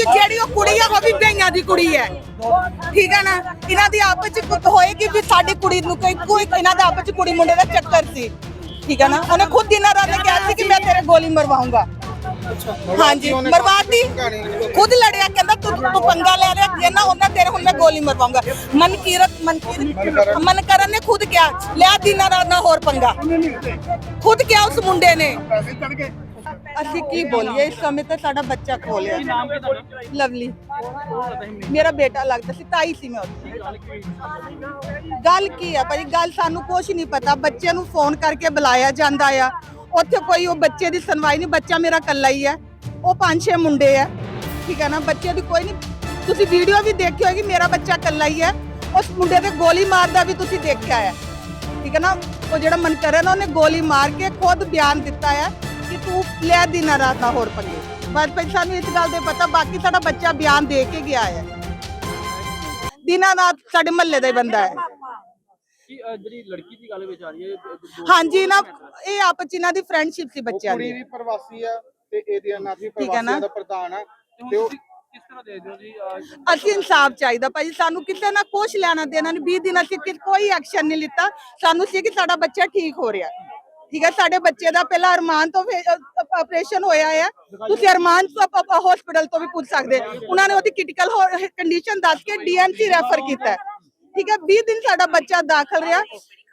ਕਿ ਜਿਹੜੀ ਉਹ ਕੁੜੀ ਆ, ਉਹ ਵੀ ਬਈਆਂ ਦੀ ਕੁੜੀ ਹੈ। ਠੀਕ ਹੈ ਨਾ? ਇਹਨਾਂ ਦੀ ਆਪਸ ਚ ਕੁੱਤ ਹੋਏਗੀ ਵੀ ਸਾਡੀ ਕੁੜੀ ਨੂੰ ਕੋਈ ਕੋਈ ਇਹਨਾਂ ਦਾ ਆਪਸ ਚ ਕੁੜੀ ਮੁੰਡੇ ਦਾ ਚੱਕਰ ਸੀ। ਠੀਕ ਹੈ ਨਾ? ਉਹਨੇ ਖੁਦ ਦਿਨਾਂ ਰਾਤ ਨੇ ਕਿਹਾ ਸੀ ਕਿ ਮੈਂ ਤੇਰੇ ਗੋਲੀ ਮਰਵਾਉਂਗਾ। ਹਾਂਜੀ, ਮਰਵਾਤੀ। ਖੁਦ ਲੜਿਆ, ਕਹਿੰਦਾ ਤੂੰ ਤੂੰ ਪੰਗਾ ਲੈ ਰਿਹਾ, ਜੇ ਨਾ ਉਹਨਾਂ ਤੇਰੇ ਹੁਣ ਮੈਂ ਗੋਲੀ ਮਰਵਾਉਂਗਾ। ਮਨਕੀਰਤ ਮਨਕੀਰਤ ਮਨਕਰਨ ਨੇ ਖੁਦ ਕਿਹਾ ਲਿਆ ਦਿਨਾਂ ਰਾਤ ਨਾ ਹੋਰ ਪੰਗਾ। ਖੁਦ ਕਿਹਾ ਉਸ ਮੁੰਡੇ ਨੇ। ਅਸੀਂ ਕੀ ਬੋਲੀਏ? ਇਸ ਸਮੇਂ ਤੇ ਸਾਡਾ ਬੱਚਾ ਖੋਲਿਆ ਲਵਲੀ। ਮੇਰਾ ਬੇਟਾ ਲੱਗਦਾ ਸੀ ਤਾਈ ਸੀ ਮੈਂ ਉਹਦੀ ਗੱਲ ਕੀ ਆ ਭਾਈ? ਗੱਲ ਸਾਨੂੰ ਕੁਝ ਨਹੀਂ ਪਤਾ। ਬੱਚੇ ਨੂੰ ਫੋਨ ਕਰਕੇ ਬੁਲਾਇਆ ਜਾਂਦਾ ਆ। ਉੱਥੇ ਕੋਈ ਉਹ ਬੱਚੇ ਦੀ ਸੁਣਵਾਈ ਨਹੀਂ। ਬੱਚਾ ਮੇਰਾ ਕੱਲਾ ਹੀ ਹੈ ਉਹ ਪੰਜ ਛੇ ਮੁੰਡੇ ਆ। ਠੀਕ ਹੈ ਨਾ? ਬੱਚੇ ਦੀ ਕੋਈ ਨਹੀਂ। ਤੁਸੀਂ ਵੀਡੀਓ ਵੀ ਦੇਖੀ ਹੋਏਗੀ ਮੇਰਾ ਬੱਚਾ ਕੱਲਾ ਹੀ ਹੈ ਉਸ ਮੁੰਡੇ ਤੇ ਗੋਲੀ ਮਾਰਦਾ ਵੀ ਤੁਸੀਂ ਦੇਖਿਆ ਹੈ ਠੀਕ ਹੈ ਨਾ? ਉਹ ਜਿਹੜਾ ਮਨਕਰਨ ਉਹਨੇ ਗੋਲੀ ਮਾਰ ਕੇ ਖੁਦ ਬਿਆਨ ਦਿੱਤਾ ਹੈ ਕਿ ਤੂੰ ਲੈ ਦਿਨਾਂ ਰਾਤ ਨਾ ਹੋਰ ਪੰਗੇ ਪਰ ਭਾਈ ਸਾਨੂੰ ਇਸ ਗੱਲ ਦੇ ਪਤਾ ਬਾਕੀ ਸਾਡਾ ਬੱਚਾ ਬਿਆਨ ਦੇ ਕੇ ਗਿਆ ਹੈ। ਦਿਨਾਂ ਰਾਤ ਸਾਡੇ ਮਹੱਲੇ ਦਾ ਹੀ ਬੰਦਾ ਹੈ। ਕਿ ਅ, ਜਿਹੜੀ ਲੜਕੀ ਦੀ ਗੱਲ ਵਿੱਚ ਆ ਰਹੀ ਹੈ ਦ- ਦ- ਹਾਂਜੀ ਨਾ ਇਹ ਆਪਸ ਚ ਇਹਨਾਂ ਦੀ ਫਰੈਂਡਸ਼ਿਪ ਸੀ ਬੱਚਿਆਂ ਕੁੜੀ ਦੀ। ਵੀ ਪ੍ਰਵਾਸੀ ਆ ਤੇ ਇਹਦੇ ਨਾਲ ਵੀ ਠੀਕ ਹੈ ਨਾ? ਪ੍ਰਵਾਸੀਆਂ ਦਾ ਪ੍ਰਧਾਨ ਆ ਤੇ ਹੁਣ ਤੇ ਉਹ ਤੁਸੀਂ ਕਿਸ ਤਰ੍ਹਾਂ ਦੇਖਦੇ ਹੋ ਜੀ ਅਸੀਂ ਇਨਸਾਫ ਚਾਹੀਦਾ ਭਾਈ ਸਾਨੂੰ ਕਿਸੇ ਨਾਲ ਕੁਛ ਲੈਣਾ ਦੇਣਾ ਨਹੀਂ 20 ਦਿਨ ਅਸੀਂ ਕਿ- ਕੋਈ ਐਕਸ਼ਨ ਨਹੀਂ ਲਿੱਤਾ। ਸਾਨੂੰ ਸੀ ਕਿ ਸਾਡਾ ਬੱਚਾ ਠੀਕ ਹੋ ਰਿਹਾ। ਠੀਕ ਹੈ, ਸਾਡੇ ਬੱਚੇ ਦਾ ਪਹਿਲਾ ਅਰਮਾਨ ਤੋਂ ਆਪਰੇਸ਼ਨ ਹੋਇਆ ਹੈ। ਤੁਸੀਂ ਅਰਮਾਨ ਹਸਪੀਟਲ ਤੋਂ ਵੀ ਪੁੱਛ ਸਕਦੇ। ਉਹਨਾਂ ਨੇ ਉਹਦੀ ਕ੍ਰਿਟੀਕਲ ਕੰਡੀਸ਼ਨ ਦੱਸ ਕੇ ਡੀਐਮਸੀ ਰੈਫਰ ਕੀਤਾ ਠੀਕ ਹੈ 20 ਦਿਨ ਸਾਡਾ ਬੱਚਾ ਦਾਖਲ ਰਿਹਾ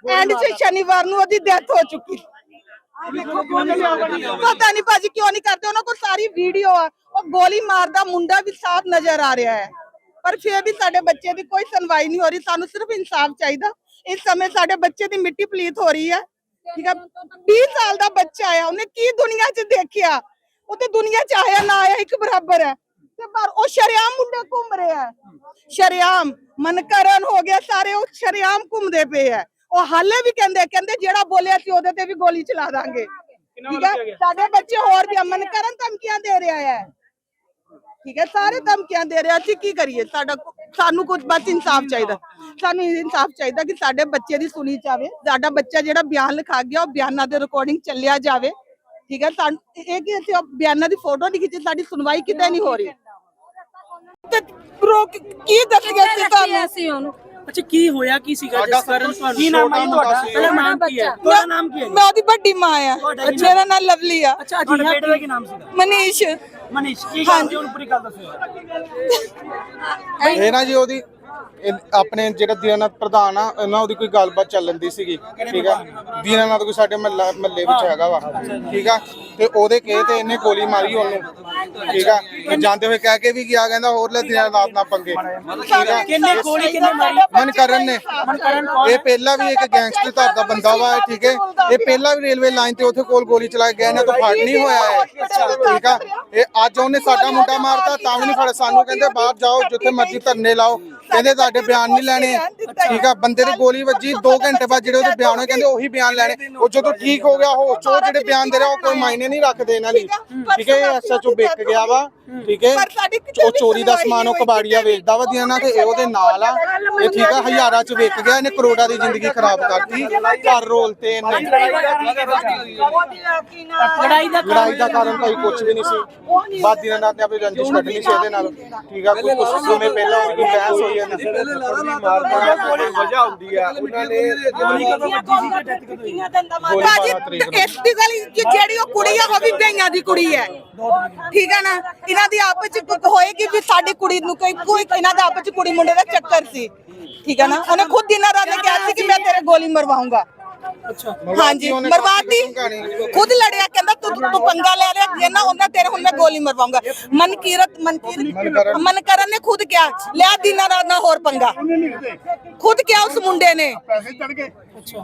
ਐਂਡ ਸੇ ਸ਼ਨੀਵਾਰ ਨੂੰ ਉਹਦੀ ਡੈਥ ਹੋ ਚੁੱਕੀ। ਪਤਾ ਨਹੀਂ ਭਾਜੀ ਕਿਉਂ ਨਹੀਂ ਕਰਦੇ, ਉਹਨਾਂ ਕੋਲ ਸਾਰੀ ਵੀਡੀਓ ਆ। ਉਹ ਗੋਲੀ ਮਾਰਦਾ ਮੁੰਡਾ ਵੀ ਸਾਫ਼ ਨਜ਼ਰ ਆ ਰਿਹਾ ਹੈ। ਪਰ ਫਿਰ ਵੀ ਸਾਡੇ ਬੱਚੇ ਦੀ ਕੋਈ ਸੁਣਵਾਈ ਨਹੀਂ ਹੋ ਰਹੀ, ਸਾਨੂੰ ਸਿਰਫ ਇਨਸਾਫ ਚਾਹੀਦਾ। ਇਸ ਸਮੇਂ ਸਾਡੇ ਬੱਚੇ ਦੀ ਮਿੱਟੀ ਪਲੀਤ ਹੋ ਰਹੀ ਹੈ। ਠੀਕ ਹੈ 20 ਸਾਲ ਦਾ ਬੱਚਾ ਆ ਉਹਨੇ ਕੀ ਦੁਨੀਆ 'ਚ ਦੇਖਿਆ? ਉਹ ਤੇ ਦੁਨੀਆ 'ਚ ਆਇਆ ਨਾ ਆਇਆ ਇੱਕ ਬਰਾਬਰ ਹੈ। ਤੇ ਪਰ ਉਹ ਸ਼ਰਿਆਮ ਮੁੰਡੇ ਘੁੰਮ ਰਹੇ ਸ਼ਰਿਆਮ ਮਨਕਰਨ ਹੋ ਗਿਆ ਸਾਰੇ ਉਹ ਸ਼ਰਿਆਮ ਘੁੰਮਦੇ ਪਏ ਆ। ਉਹ ਹਾਲੇ ਵੀ ਕਹਿੰਦੇ ਕਹਿੰਦੇ ਜਿਹੜਾ ਬੋਲਿਆ ਸੀ ਉਹਦੇ ਤੇ ਵੀ ਗੋਲੀ ਚਲਾ ਦਾਂਗੇ। ਠੀਕ ਹੈ ਸਾਡੇ ਬੱਚੇ ਹੋਰ ਵੀ ਅਮਨ ਕਰਨ ਧਮਕੀਆਂ ਦੇ ਰਿਹਾ ਹੈ। ਠੀਕ ਹੈ ਸਾਰੇ ਧਮਕੀਆਂ ਦੇ ਰਿਹਾ। ਅਸੀਂ ਕੀ ਕਰੀਏ? ਸਾਡਾ ਸਾਨੂੰ ਕੁਝ ਬਸ ਇਨਸਾਫ ਚਾਹੀਦਾ। ਸਾਨੂੰ ਇਨਸਾਫ ਚਾਹੀਦਾ ਕਿ ਸਾਡੇ ਬੱਚੇ ਦੀ ਸੁਣੀ ਜਾਵੇ। ਸਾਡਾ ਬੱਚਾ ਜਿਹੜਾ ਬਿਆਨ ਲਿਖਾ ਗਿਆ ਉਹ ਬਿਆਨਾਂ ਦੇ ਰਿਕਾਰਡਿੰਗ ਚੱਲਿਆ ਜਾਵੇ। ਠੀਕ ਹੈ ਸਾਨੂੰ ਇਹ ਕਿ ਅਸੀਂ ਬਿਆਨਾਂ ਦੀ ਫੋਟੋ ਨਹੀਂ ਖਿੱਚੀ ਸਾਡੀ ਸੁਣਵਾਈ ਕਿਤੇ ਨਹੀਂ ਹੋ ਰਹੀ। ਤੇ ਕੀ ਤੁਹਾਨੂੰ? ਅਸੀਂ ਉਹਨੂੰ? ਅੱਛਾ ਕੀ ਹੋਇਆ ਕੀ ਸੀਗਾ? ਜਿਸ ਕਾਰਨ ਤੁਹਾਨੂੰ ਕੀ ਨਾਮ ਹੈ ਜੀ ਤੁਹਾਡਾ। ਪਹਿਲਾਂ ਨਾਮ ਕੀ ਹੈ? ਤੁਹਾਡਾ ਨਾਮ ਕੀ ਹੈ ਜੀ? ਮੈਂ ਉਹਦੀ ਵੱਡੀ ਮਾਂ ਆ। ਕੀ ਮੇਰਾ ਨਾਮ? ਲਵਲੀ ਆ। ਅੱਛਾ ਤੁਹਾਡੇ ਬੇਟੇ ਦਾ ਕੀ ਨਾਮ ਸੀਗਾ? ਮਨੀਸ਼। ਮਨੀਸ਼ ਕੀ ਗੱਲ ਸੀ ਉਹਨੂੰ ਪੂਰੀ ਗੱਲ ਦੱਸੋ ਇਹ ਨਾ ਜੀ ਉਹਦੀ ਆਪਣੇ ਜਿਹੜਾ ਦੀਨਾਨਾਥ ਪ੍ਰਧਾਨ ਆ ਉਹਨਾਂ ਉਹਦੀ ਕੋਈ ਗੱਲਬਾਤ ਚੱਲਣ ਦੀ ਸੀਗੀ ਠੀਕ ਆ? ਦੀਨਾਨਾਥ ਕੋਈ ਸਾਡੇ ਮਹੱਲਾ ਮਹੱਲੇ ਵਿੱਚ ਹੈਗਾ ਵਾ ਠੀਕ ਆ? ਤੇ ਉਹਦੇ ਕਹੇ ਤੇ ਇਹਨੇ ਗੋਲੀ ਮਾਰੀ ਉਹਨੂੰ। ਠੀਕ ਆ? ਤੇ ਜਾਂਦੇ ਹੋਏ ਕਹਿ ਕੇ ਵੀ ਗਿਆ ਕਹਿੰਦਾ ਹੋਰ ਲੈ ਦੀਨਾਨਾਥ ਨਾਲ ਪੰਗੇ। ਠੀਕ ਆ ਕਿੰਨੇ ਗੋਲੀ ਕਿੰਨੇ ਮਾਰੀ? ਮਨਕਰਨ ਨੇ। ਮਨਕਰਨ ਕੌਣ? ਇਹ ਪਹਿਲਾਂ ਵੀ ਇੱਕ ਗੈਂਗਸਟਰ ਧਰ ਦਾ ਬੰਦਾ ਵਾ ਇਹ, ਠੀਕ ਹੈ। ਇਹ ਪਹਿਲਾਂ ਵੀ ਰੇਲਵੇ ਲਾਈਨ ਤੇ ਉੱਥੇ ਕੋਲ ਗੋਲੀ ਚਲਾ ਕੇ ਗਿਆ ਇਹਨਾਂ ਤੋਂ ਫੜ ਨਹੀਂ ਹੋਇਆ ਹੈ ਠੀਕ ਆ? ਇਹ ਅੱਜ ਉਹਨੇ ਸਾਡਾ ਮੁੰਡਾ ਮਾਰਤਾ ਤਾਂ ਵੀ ਨਹੀਂ ਫੜ ਸਾਨੂੰ ਕਹਿੰਦੇ ਬਾਹਰ ਜਾਓ ਜਿੱਥੇ ਮਰਜ਼ੀ ਧਰਨੇ ਲਾਓ। ਕਹਿੰਦੇ ਤੁਹਾਡੇ ਬਿਆਨ ਨਹੀਂ ਲੈਣੇ। ਠੀਕ ਆ? ਬੰਦੇ ਦੀ ਗੋਲੀ ਵੱਜੀ 2 ਘੰਟੇ ਬਾਅਦ ਜਿਹੜੇ ਉਹਦੇ ਬਿਆਨ ਹੋਏ ਕਹਿੰਦੇ ਉਹੀ ਬਿਆਨ ਲੈਣੇ। ਉਹ ਜਦੋਂ ਠੀਕ ਹੋ ਗਿਆ ਹੋਸ਼ 'ਚ ਉਹ ਜਿਹੜੇ ਬਿਆਨ ਦੇ ਰਿਹਾ ਉਹ ਕੋਈ ਮਾਇਨੇ ਨਹੀਂ ਰੱਖਦੇ ਇਹਨਾਂ ਲਈ। ਠੀਕ ਹੈ ਐਸਐਚਓ ਵਿਕ ਗਿਆ ਵਾ ਠੀਕ ਹੈ? ਪਰ ਸਾਡੀ ਕਿਤੇ ਉਹ ਵੀ ਚੋਰੀ ਦਾ ਸੁਣਵਾਈ ਸਮਾਨ ਉਹ ਨਹੀਂ ਕਬਾੜੀਆ ਵੇਚਦਾ ਵਾ ਦੀਆਂ ਤੇ ਇਹ ਉਹਦੇ ਨਾਲ ਆ। ਇਹ ਠੀਕ ਆ ਹਜ਼ਾਰਾਂ ਚ ਵਿਕ ਗਿਆ ਇਹਨੇ ਕਰੋੜਾਂ ਦੀ ਜ਼ਿੰਦਗੀ ਖਰਾਬ ਕਰਤੀ। ਘਰ ਰੋਲ ਤੇ ਇਹਨੇ। ਲੜਾਈ ਦਾ ਲੜਾਈ ਦਾ ਕਾਰਨ ਭਾਈ ਕੁਝ ਵੀ ਨਹੀਂ ਸੀ। ਬਾਦ ਨਾਲ ਤੇ ਆਪਣੀ ਰੰਜਿਸ਼ ਕੱਢਣੀ ਸੀ ਇਹਦੇ ਨਾਲ। ਠੀਕ ਆ ਕੁਝ ਕੁਝ ਸਮੇਂ ਪਹਿਲਾਂ ਉਹਦੀ ਕੋਈ ਬਹਿਸ ਹੋਈ ਹੈ ਵਜ੍ਹਾ ਹੁੰਦੀ ਆ ਉਹਨਾਂ ਨੇ ਗੋਲੀ ਕਦੋਂ ਵੱਜੀ ਸੀ ਤੇ ਡੈਥ ਕਦੋਂ ਹੋਈ। ਇਸ ਦੀ ਗੱਲ ਜਿਹੜੀ ਉਹ ਕੁੜੀ ਆ ਉਹ ਵੀ ਬਈਆਂ ਦੀ ਕੁੜੀ ਹੈ। ਠੀਕ ਹੈ ਨਾ? ਇਹਨਾਂ ਦੀ ਆਪਸ ਚ ਕੁ- ਹੋਏਗੀ ਵੀ ਸਾਡੀ ਕੁੜੀ ਨੂੰ ਕੋਈ ਕੋਈ ਇਹਨਾਂ ਦਾ ਆਪਸ ਚ ਕੁੜੀ ਮੁੰਡੇ ਦਾ ਚੱਕਰ ਸੀ। ਠੀਕ ਹੈ ਨਾ? ਉਹਨੇ ਖੁਦ ਦਿਨਾਂ ਰਾਤ ਨੇ ਕਿਹਾ ਸੀ ਕਿ ਮੈਂ ਤੇਰੇ ਗੋਲੀ ਮਰਵਾਉਂਗਾ। ਅੱਛਾ। ਹਾਂਜੀ ਮਰਵਾਤੀ। ਖੁਦ ਲੜਿਆ ਕਹਿੰਦਾ ਤੂੰ ਤੂੰ ਪੰਗਾ ਲੈ ਰਿਹਾ ਜੇ ਨਾ ਉਹਨਾਂ ਤੇਰੇ ਹੁਣ ਮੈਂ ਗੋਲੀ ਮਰਵਾਉਂਗਾ। ਮਨਕੀਰਤ ਮਨਕੀਰਤ ਮਨਕਰਨ। ਨੇ ਖੁਦ ਕਿਹਾ ਲਿਆ ਦਿਨਾਂ ਰਾਤ ਨਾ ਹੋਰ ਪੰਗਾ। ਖੁਦ ਕਿਹਾ ਉਸ ਮੁੰਡੇ ਨੇ।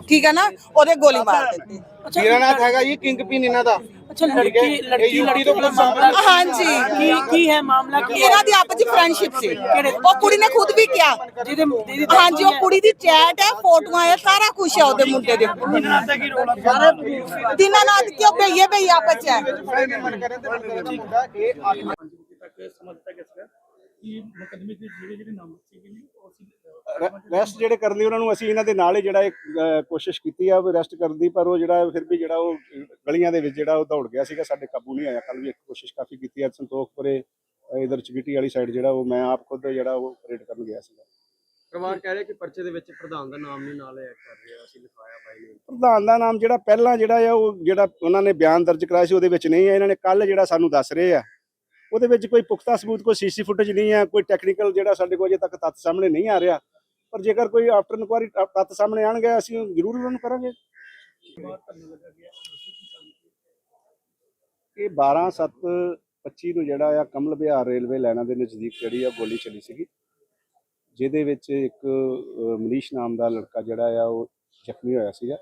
ਠੀਕ ਹੈ ਨਾ? ਉਹਦੇ ਗੋਲੀ ਮਾਰ ਦਿੱਤੀ। ਵੀਰਨਾਥ ਹੈਗਾ ਇਹ ਕਿੰਗ ਪਿਨ ਇਹਨਾਂ ਦਾ। ਅੱਛਾ ਲੜਕੀ ਲੜਕੀ ਲੜਕੀ ਤੋਂ ਦਾ ਮਾਮਲਾ ਹਾਂਜੀ। ਕੀ ਕੀ ਹੈ ਮਾਮਲਾ ਕੀ ਹੈ? ਇਹਨਾਂ ਦੀ ਆਪਸ ਵਿੱਚ ਫਰੈਂਡਸ਼ਿਪ ਸੀ। ਉਹ ਕੁੜੀ ਨੇ ਖੁਦ ਵੀ ਕਿਹਾ। ਜਿਹਦੇ ਜਿਹਦੀ ਹਾਂਜੀ ਉਹ ਕੁੜੀ ਦੀ ਚੈਟ ਹੈ ਫੋਟੋਆਂ ਹੈ ਸਾਰਾ ਕੁਝ ਹੈ ਉਹਦੇ ਮੁੰਡੇ ਦੇ। ਦਾ ਕੀ ਰੋਲ ਹੈ ਦਿਨਾਨਾਥ ਕਿਉਂ ਬਈਏ ਬਈ ਆਪਸ ਚ ਹੈ। ਤੱਕ ਸਮਝਤਾ ਕਿਸ ਦਾ ਕਿ ਮੁਕਦਮੇ ਦੇ ਜਿਹੜੇ ਜਿਹੜੇ ਨਾਮ ਸੀਗੇ ਨੇ ਉਹ ਸੀ ਰੈਸਟ ਜਿਹੜੇ ਕਰ ਲਈ ਉਹਨਾਂ ਨੂੰ ਅਸੀਂ ਇਹਨਾਂ ਦੇ ਨਾਲ ਹੀ ਜਿਹੜਾ ਇੱਕ ਕੋਸ਼ਿਸ਼ ਕੀਤੀ ਆ ਰੈਸਟ ਕਰਨ ਦੀ ਪਰ ਉਹ ਜਿਹੜਾ ਫਿਰ ਵੀ ਜਿਹੜਾ ਉਹ ਗਲੀਆਂ ਦੇ ਵਿੱਚ ਜਿਹੜਾ ਉਹ ਦੌੜ ਗਿਆ ਸੀਗਾ ਸਾਡੇ ਕਾਬੂ ਨਹੀਂ ਆਇਆ। ਕੱਲ ਵੀ ਇੱਕ ਕੋਸ਼ਿਸ਼ ਕਾਫੀ ਕੀਤੀ ਆ ਸੰਤੋਖਪੁਰੇ ਇਧਰ ਚਗਿੱਟੀ ਵਾਲੀ ਸਾਈਡ ਜਿਹੜਾ ਉਹ ਮੈਂ ਆਪ ਖੁਦ ਜਿਹੜਾ ਉਹ ਰੇਡ ਕਰਨ ਗਿਆ ਸੀਗਾ। ਪਰਿਵਾਰ ਕਹਿ ਰਿਹਾ ਕਿ ਪਰਚੇ ਦੇ ਵਿੱਚ ਪ੍ਰਧਾਨ ਦਾ ਨਾਮ ਨਹੀਂ ਨਾਲ ਐਡ ਕਰ ਰਿਹਾ ਅਸੀਂ ਲਿਖਾਇਆ ਬਾਈ ਨੇ ਪ੍ਰਧਾਨ ਦਾ ਨਾਮ ਜਿਹੜਾ ਪਹਿਲਾਂ ਜਿਹੜਾ ਆ ਉਹ ਜਿਹੜਾ ਉਹਨਾਂ ਨੇ ਬਿਆਨ ਦਰਜ ਕਰਾਇਆ ਸੀ ਉਹਦੇ ਵਿੱਚ ਨਹੀਂ ਹੈ ਇਹਨਾਂ ਨੇ ਕੱਲ ਜਿਹੜਾ ਸਾਨੂੰ ਦੱਸ ਰਹੇ ਆ ਉਹਦੇ ਵਿੱਚ ਕੋਈ ਪੁਖਤਾ ਸਬੂਤ, ਕੋਈ ਸੀਸੀ ਫੁਟੇਜ ਨਹੀਂ ਹੈ, ਕੋਈ ਟੈਕਨੀਕਲ ਜਿਹੜਾ ਸਾਡੇ ਕੋਲ ਅਜੇ ਤੱਕ ਤੱਥ ਸਾਹਮਣੇ ਨਹੀਂ ਆ ਰਿਹਾ। ਪਰ ਜੇਕਰ ਕੋਈ ਆਫਟਰ ਇਨਕੁਆਰੀ ਤੱਥ ਸਾਹਮਣੇ ਆਣਗੇ, ਅਸੀਂ ਜ਼ਰੂਰ ਉਹਨਾਂ ਨੂੰ ਕਰਾਂਗੇ। ਇਹ 12 7 25 ਨੂੰ ਜਿਹੜਾ ਆ ਕਮਲ ਬਿਹਾਰ ਰੇਲਵੇ ਲਾਈਨਾਂ ਦੇ ਨਜ਼ਦੀਕ ਜਿਹੜੀ ਆ ਗੋਲੀ ਚੱਲੀ ਸੀਗੀ। ਜਿਹਦੇ ਵਿੱਚ ਇੱਕ ਮਨੀਸ਼ ਨਾਮ ਦਾ ਲੜਕਾ ਜਿਹੜਾ ਆ, ਉਹ ਜ਼ਖਮੀ ਹੋਇਆ ਸੀਗਾ।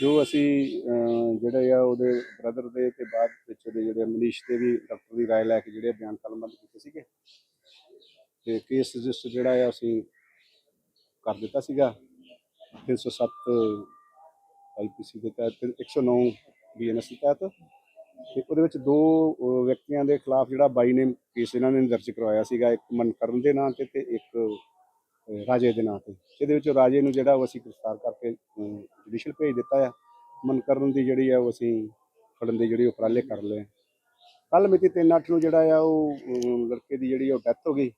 ਜੋ ਅਸੀਂ ਅਹ, ਜਿਹੜੇ ਆ ਉਹਦੇ ਬ੍ਰਦਰ ਦੇ ਤੇ ਬਾਅਦ ਵਿੱਚ ਉਹਦੇ ਜਿਹੜੇ ਮਨੀਸ਼ ਦੇ ਵੀ ਡਾਕਟਰ ਦੀ رائے ਲੈ ਕੇ ਜਿਹੜੇ ਬਿਆਨ ਕਲਮਬੰਦ ਕੀਤੇ ਸੀਗੇ ਤੇ ਕੇਸ ਰਜਿਸਟਰ ਜਿਹੜਾ ਆ ਅਸੀਂ ਕਰ ਦਿੱਤਾ ਸੀਗਾ 307 ਆਈਪੀਸੀ ਦੇ ਤਹਿਤ 109 ਬੀਐਨਐਸ ਦੇ ਤਹਿਤ ਤੇ ਉਹਦੇ ਵਿੱਚ ਦੋ ਅਹ, ਵਿਅਕਤੀਆਂ ਦੇ ਖਿਲਾਫ ਜਿਹੜਾ ਬਾਈ ਨੇ ਕੇਸ ਇਹਨਾਂ ਨੇ ਦਰਜ ਕਰਵਾਇਆ ਸੀਗਾ ਇੱਕ ਮਨਕਰਨ ਦੇ ਨਾਂ ਤੇ ਤੇ ਇੱਕ ਅਹ, ਰਾਜੇ ਦੇ ਨਾਂ ਤੇ। ਜਿਹਦੇ ਵਿੱਚ ਰਾਜੇ ਨੂੰ ਜਿਹੜਾ ਉਹ ਅਸੀਂ ਗ੍ਰਿਫਤਾਰ ਕਰਕੇ ਜੁਡੀਸ਼ੀਅਲ ਭੇਜ ਦਿੱਤਾ ਆ। ਮਨਕਰਨ ਦੀ ਜਿਹੜੀ ਆ ਉਹ ਅਸੀਂ ਫੜਨ ਦੀ ਜਿਹੜੀ ਉਪਰਾਲੇ ਕਰ ਲਏ ਕੱਲ ਮਿਤੀ 3/8 ਨੂੰ ਜਿਹੜਾ ਆ ਉਹ ਲੜਕੇ ਦੀ ਜਿਹੜੀ ਉਹ ਡੈਥ ਹੋ ਗਈ।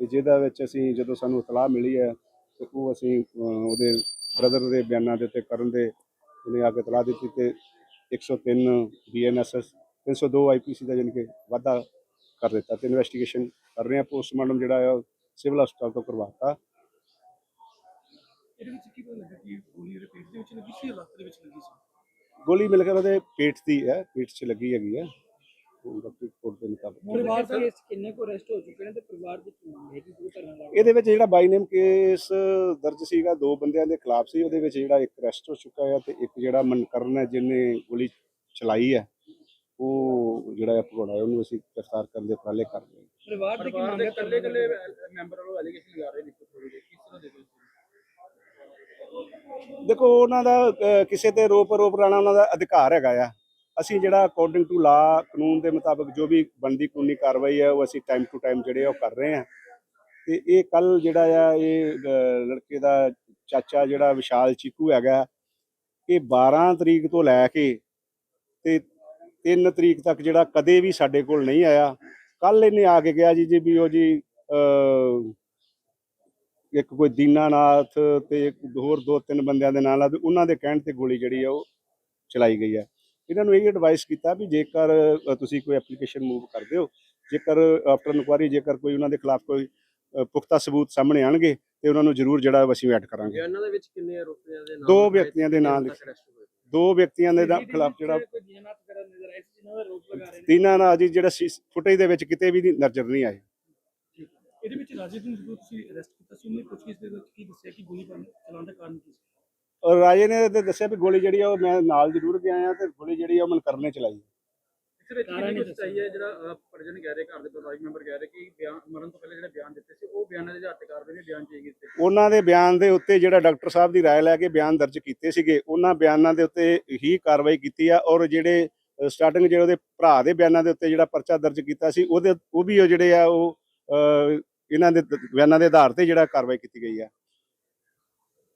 ਤੇ ਜਿਹਦਾ ਵਿੱਚ ਅਸੀਂ ਜਦੋਂ ਸਾਨੂੰ ਇਤਲਾਹ ਮਿਲੀ ਹੈ ਤੇ ਉਹ ਅਸੀਂ ਉਹਦੇ ਬ੍ਰਦਰ ਦੇ ਬਿਆਨਾਂ ਦੇ ਉੱਤੇ ਕਰਨ ਦੇ ਉਹਨੇ ਆ ਕੇ ਇਤਲਾਹ ਦਿੱਤੀ ਤੇ 103 ਬੀਐਨਐਸਐਸ 302 ਆਈਪੀਸੀ ਦਾ ਜਾਣੀ ਕਿ ਵਾਧਾ ਕਰ ਦਿੱਤਾ ਤੇ ਇਨਵੈਸਟੀਗੇਸ਼ਨ ਕਰ ਰਹੇ ਆ। ਪੋਸਟਮਾਰਟਮ ਜਿਹੜਾ ਆ ਸਿਵਲ ਹਸਪਤਾਲ ਤੋਂ ਕਰਵਾਤਾ। ਇਹਦੇ ਵਿੱਚ ਕੀ ਪਤਾ ਲੱਗਾ ਕਿ ਗੋਲੀ ਉਹਦੇ ਪੇਟ ਦੇ ਵਿੱਚ ਲੱਗੀ ਸੀ ਜਾਂ ਲੱਤ ਦੇ ਵਿੱਚ ਲੱਗੀ ਸੀ? ਗੋਲੀ ਮਿਲ ਕੇ ਉਹਦੇ ਪੇਟ ਦੀ ਹੈ ਪੇਟ 'ਚ ਲੱਗੀ ਹੈਗੀ ਹੈ। ਉਹ ਡਾਕਟਰ ਰਿਪੋਰਟ ਦੇ ਮੁਤਾਬਕ। ਪਰਿਵਾਰ ਦੇ ਕਿੰਨੇ ਕੋ ਅਰੈਸਟ ਹੋ ਚੁੱਕੇ ਨੇ ਤੇ ਪਰਿਵਾਰ ਦੀ ਕੀ ਮੰਗ ਹੈ ਕਿ ਦੂਰ ਕਰਨ ਲੱਗ ਇਹਦੇ ਵਿੱਚ ਜਿਹੜਾ ਬਾਈ ਨੇਮ ਕੇਸ ਦਰਜ ਸੀਗਾ ਦੋ ਬੰਦਿਆਂ ਦੇ ਖਿਲਾਫ ਸੀ। ਉਹਦੇ ਵਿੱਚ ਜਿਹੜਾ ਇੱਕ ਅਰੈਸਟ ਹੋ ਚੁੱਕਾ ਹੈ ਤੇ ਇੱਕ ਜਿਹੜਾ ਮਨਕਰਨ ਹੈ ਜਿਹਨੇ ਗੋਲੀ ਚਲਾਈ ਹੈ। ਉਹ ਜਿਹੜਾ ਭਗੌੜਾ ਹੈ ਉਹਨੂੰ ਅਸੀਂ ਗ੍ਰਿਫਤਾਰ ਕਰਨ ਦੇ ਉਪਰਾਲੇ ਕਰ ਰਹੇ ਹਾਂ। ਪਰਿਵਾਰ ਦੀ ਕੀ ਪਰਿਵਾਰ ਮੰਗ ਦੇ ਹੈ ਇਕੱਲੇ ਇਕੱਲੇ ਮੈਂਬਰ ਵੱਲੋਂ ਐਲੀਗੇਸ਼ਨ ਲਗਾ ਰਹੇ ਨੇ ਥੋੜੀ ਜਿਹੀ। ਕਿਸ ਤਰ੍ਹਾਂ ਦੇ ਕੋਈ ਦੇਖੋ ਉਹਨਾਂ ਦਾ ਕਿਸੇ ਤੇ ਰੋਪ ਰੋਪ ਲਾਣਾ ਉਹਨਾਂ ਦਾ ਅਧਿਕਾਰ ਹੈਗਾ ਆ। ਅਸੀਂ ਜਿਹੜਾ ਅਕੋਰਡਿੰਗ ਟੂ ਲਾ ਕਾਨੂੰਨ ਦੇ ਮੁਤਾਬਕ ਜੋ ਵੀ ਬਣਦੀ ਕਾਨੂੰਨੀ ਕਾਰਵਾਈ ਹੈ ਉਹ ਅਸੀਂ ਟਾਈਮ ਟੂ ਟਾਈਮ ਜਿਹੜੇ ਆ ਉਹ ਕਰ ਰਹੇ ਹਾਂ। ਤੇ ਇਹ ਕੱਲ ਜਿਹੜਾ ਆ ਇਹ ਲੜਕੇ ਦਾ ਚਾਚਾ ਜਿਹੜਾ ਵਿਸ਼ਾਲ ਚੀਕੂ ਹੈਗਾ ਇਹ 12 ਤਰੀਕ ਤੋਂ ਲੈ ਕੇ ਤੇ 3 ਤਰੀਕ ਤੱਕ ਜਿਹੜਾ ਕਦੇ ਵੀ ਸਾਡੇ ਕੋਲ ਨਹੀਂ ਆਇਆ। ਕੱਲ ਇਹਨੇ ਆ ਕੇ ਗਿਆ ਜੀ ਜੀ ਵੀ ਉਹ ਜੀ ਇੱਕ ਕੋਈ ਦੀਨਾਨਾਥ ਤੇ ਇੱਕ ਹੋਰ ਦੋ ਤਿੰਨ ਬੰਦਿਆਂ ਦੇ ਨਾਲ ਆ ਤੇ ਉਹਨਾਂ ਦੇ ਕਹਿਣ ਤੇ ਗੋਲੀ ਜਿਹੜੀ ਆ ਉਹ ਚਲਾਈ ਗਈ ਹੈ ਇਹਨਾਂ ਨੂੰ ਇਹ ਐਡਵਾਈਸ ਕੀਤਾ ਵੀ ਜੇਕਰ ਤੁਸੀਂ ਕੋਈ ਐਪਲੀਕੇਸ਼ਨ ਮੂਵ ਕਰਦੇ ਹੋ ਜੇਕਰ ਆਫਟਰ ਇਨਕੁਆਰੀ ਜੇਕਰ ਕੋਈ ਉਹਨਾਂ ਦੇ ਖਿਲਾਫ ਕੋਈ ਪੁਖਤਾ ਸਬੂਤ ਸਾਹਮਣੇ ਆਣਗੇ ਤੇ ਉਹਨਾਂ ਨੂੰ ਜ਼ਰੂਰ ਜਿਹੜਾ ਅਸੀਂ ਐਡ ਕਰਾਂਗੇ। ਬਿਆਨਾਂ ਦੇ ਵਿੱਚ ਕਿੰਨੇ ਆਰੋਪੀਆਂ ਦੇ ਨਾਮ ਦੋ ਵਿਅਕਤੀਆਂ ਦੇ ਨਾਮ? ਦੋ ਵਿਅਕਤੀਆਂ ਦੇ ਖਿਲਾਫ ਜਿਹੜਾ ਨਜ਼ਰ ਆਏ ਸੀ ਜਿਨ੍ਹਾਂ ਦਾ ਰੋਪ ਲਗਾ ਰਹੇ ਨੇ ਤਿੰਨਾਂ ਨਾਲ ਜੀ ਜਿਹੜਾ ਫੁਟੇਜ ਦੇ ਵਿੱਚ ਕਿਤੇ ਵੀ ਨਹੀਂ- ਨਜ਼ਰ ਨਹੀਂ ਆਏ ਇਹਦੇ ਵਿੱਚ ਰਾਜੇ ਨੂੰ ਜਦੋਂ ਤੁਸੀਂ ਅਰੈਸਟ ਕੀਤਾ ਸੀ ਉਹਨੇ ਪੁੱਛਗਿੱਛ ਦੇ ਵਿੱਚ ਕੀ ਦੱਸਿਆ ਕਿ ਗੋਲੀ ਚੱਲਣ ਚਲਾਉਣ ਦਾ ਕਾਰਨ ਕੀ ਸੀ ਔਰ ਰਾਜੇ ਨੇ ਤੇ ਦੱਸਿਆ ਵੀ ਗੋਲੀ ਜਿਹੜੀ ਆ ਉਹ ਮੈਂ ਨਾਲ ਜ਼ਰੂਰ ਗਿਆ ਆ ਤੇ ਗੋਲੀ ਜਿਹੜੀ ਆ ਉਹ ਮਨ ਕਰਨੇ ਚਲਾਈ ਇਸ ਵਿੱਚ ਕਾਰਨ ਕਿੰਨੀ ਨਹੀਂ ਕੁ ਸੱਚਾਈ ਹੈ ਜਿਹੜਾ ਅਹ, ਪਰਿਜਨ ਕਹਿ ਰਹੇ ਘਰ ਦੇ ਪਰਿਵਾਰਿਕ ਮੈਂਬਰ ਕਹਿ ਰਹੇ ਕਿ ਬਿਆਨ ਮਰਨ ਤੋਂ ਪਹਿਲੇ ਜਿਹੜੇ ਬਿਆਨ ਦਿੱਤੇ ਸੀ ਉਹ ਬਿਆਨਾਂ ਦੇ ਆਧਾਰ ਤੇ ਕਾਰਵਾਈ ਨਹੀਂ ਬਿਆਨ ਚਾਹੀਏ ਤੇ ਉਹਨਾਂ ਦੇ ਬਿਆਨ ਦੇ ਉੱਤੇ ਜਿਹੜਾ ਡਾਕਟਰ ਸਾਹਿਬ ਦੀ رائے ਲੈ ਕੇ ਬਿਆਨ ਦਰਜ ਕੀਤੇ ਸੀਗੇ ਉਹਨਾਂ ਬਿਆਨਾਂ ਦੇ ਉੱਤੇ ਹੀ ਕਾਰਵਾਈ ਕੀਤੀ ਆ ਔਰ ਜਿਹੜੇ ਸਟਾਰਟਿੰਗ ਜਿਹੜੇ ਉਹਦੇ ਭਰਾ ਦੇ ਬਿਆਨਾਂ ਦੇ ਉੱਤੇ ਜਿਹੜਾ ਪਰਚਾ ਦਰਜ ਕੀਤਾ ਸੀ ਉਹਦੇ ਉਹ ਵੀ ਉਹ ਜਿਹੜੇ ਆ ਉਹ ਅਹ, ਇਹਨਾਂ ਦੇ ਬਿਆਨਾਂ ਦੇ ਆਧਾਰ ਤੇ ਜਿਹੜਾ ਕਾਰਵਾਈ ਕੀਤੀ ਗਈ ਆ।